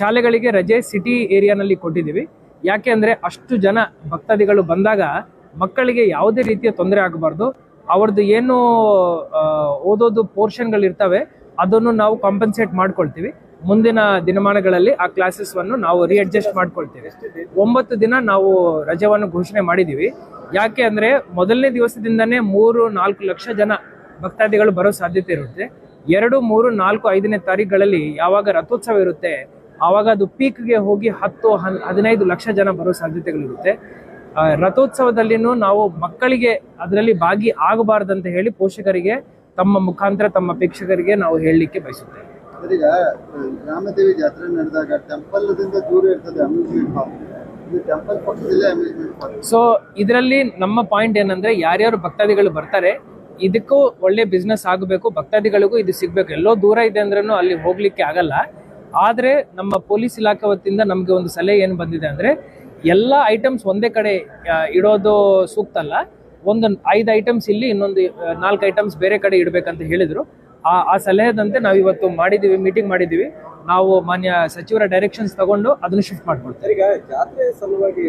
ಶಾಲೆಗಳಿಗೆ ರಜೆ ಸಿಟಿ ಏರಿಯಾನಲ್ಲಿ ಕೊಟ್ಟಿದ್ದೀವಿ. ಯಾಕೆ ಅಂದರೆ ಅಷ್ಟು ಜನ ಭಕ್ತಾದಿಗಳು ಬಂದಾಗ ಮಕ್ಕಳಿಗೆ ಯಾವುದೇ ರೀತಿಯ ತೊಂದರೆ ಆಗಬಾರ್ದು. ಅವ್ರದ್ದು ಏನು ಓದೋದು ಪೋರ್ಷನ್ಗಳಿರ್ತವೆ, ಅದನ್ನು ನಾವು ಕಾಂಪನ್ಸೇಟ್ ಮಾಡ್ಕೊಳ್ತೀವಿ. ಮುಂದಿನ ದಿನಮಾನಗಳಲ್ಲಿ ಆ ಕ್ಲಾಸಸ್ವನ್ನು ನಾವು ರಿಅಡ್ಜಸ್ಟ್ ಮಾಡ್ಕೊಳ್ತೀವಿ. ಒಂಬತ್ತು ದಿನ ನಾವು ರಜೆವನ್ನು ಘೋಷಣೆ ಮಾಡಿದ್ದೀವಿ. ಯಾಕೆ ಅಂದರೆ ಮೊದಲನೇ ದಿವಸದಿಂದನೇ ಮೂರು ನಾಲ್ಕು ಲಕ್ಷ ಜನ ಭಕ್ತಾದಿಗಳು ಬರೋ ಸಾಧ್ಯತೆ ಇರುತ್ತೆ. ಎರಡು, ಮೂರು, ನಾಲ್ಕು, ಐದನೇ ತಾರೀಕುಗಳಲ್ಲಿ ಯಾವಾಗ ರಥೋತ್ಸವ ಇರುತ್ತೆ ಆವಾಗ ಅದು ಪೀಕ್ಗೆ ಹೋಗಿ ಹತ್ತು ಹನ್ ಹದಿನೈದು ಲಕ್ಷ ಜನ ಬರೋ ಸಾಧ್ಯತೆಗಳಿರುತ್ತೆ. ರಥೋತ್ಸವದಲ್ಲಿನೂ ನಾವು ಮಕ್ಕಳಿಗೆ ಅದರಲ್ಲಿ ಭಾಗಿ ಆಗಬಾರ್ದಂತ ಹೇಳಿ ಪೋಷಕರಿಗೆ ತಮ್ಮ ಮುಖಾಂತರ ತಮ್ಮ ಪ್ರೇಕ್ಷಕರಿಗೆ ನಾವು ಹೇಳಲಿಕ್ಕೆ ಬಯಸುತ್ತೇವೆ. ಈಗ ರಾಮದೇವಿ ಜಾತ್ರೆ ನಡೆದಾಗ ಟೆಂಪಲ್ದಿಂದ ದೂರ ಇರ್ತದೆ ಅಮ್ಯೂಸ್ಮೆಂಟ್ ಪಾರ್ಕ್ ಇದು ಟೆಂಪಲ್ ಪಕ್ಕದಲ್ಲೇ ಅಮ್ಯೂಸ್ಮೆಂಟ್ ಪಾರ್ಕ್ ಸೊ ಇದರಲ್ಲಿ ನಮ್ಮ ಪಾಯಿಂಟ್ ಏನಂದ್ರೆ ಯಾರ್ಯಾರು ಭಕ್ತಾದಿಗಳು ಬರ್ತಾರೆ ಇದಕ್ಕೂ ಒಳ್ಳೆ ಬಿಸ್ನೆಸ್ ಆಗಬೇಕು ಭಕ್ತಾದಿಗಳಿಗೂ ಇದು ಸಿಗ್ಬೇಕು. ಎಲ್ಲೋ ದೂರ ಇದೆ ಅಂದ್ರೂ ಅಲ್ಲಿ ಹೋಗ್ಲಿಕ್ಕೆ ಆಗಲ್ಲ. ಆದ್ರೆ ನಮ್ಮ ಪೊಲೀಸ್ ಇಲಾಖೆ ವತಿಯಿಂದ ನಮಗೆ ಒಂದು ಸಲಹೆ ಏನು ಬಂದಿದೆ ಅಂದ್ರೆ, ಎಲ್ಲ ಐಟಮ್ಸ್ ಒಂದೇ ಕಡೆ ಇಡೋದು ಸೂಕ್ತ ಅಲ್ಲ. ಒಂದು ಐದು ಐಟಮ್ಸ್ ಇಲ್ಲಿ, ಇನ್ನೊಂದು ನಾಲ್ಕು ಐಟಮ್ಸ್ ಬೇರೆ ಕಡೆ ಇಡಬೇಕಂತ ಹೇಳಿದರು. ಆ ಆ ಸಲಹೆದಂತೆ ನಾವು ಇವತ್ತು ಮಾಡಿದ್ದೀವಿ ಮೀಟಿಂಗ್ ಮಾಡಿದ್ದೀವಿ ನಾವು ಮಾನ್ಯ ಸಚಿವರ ಡೈರೆಕ್ಷನ್ಸ್ ತಗೊಂಡು ಅದನ್ನು ಶಿಫ್ಟ್ ಮಾಡ್ಕೊಳ್ತೇವೆ. ಈಗ ಜಾತ್ರೆ ಸಲುವಾಗಿ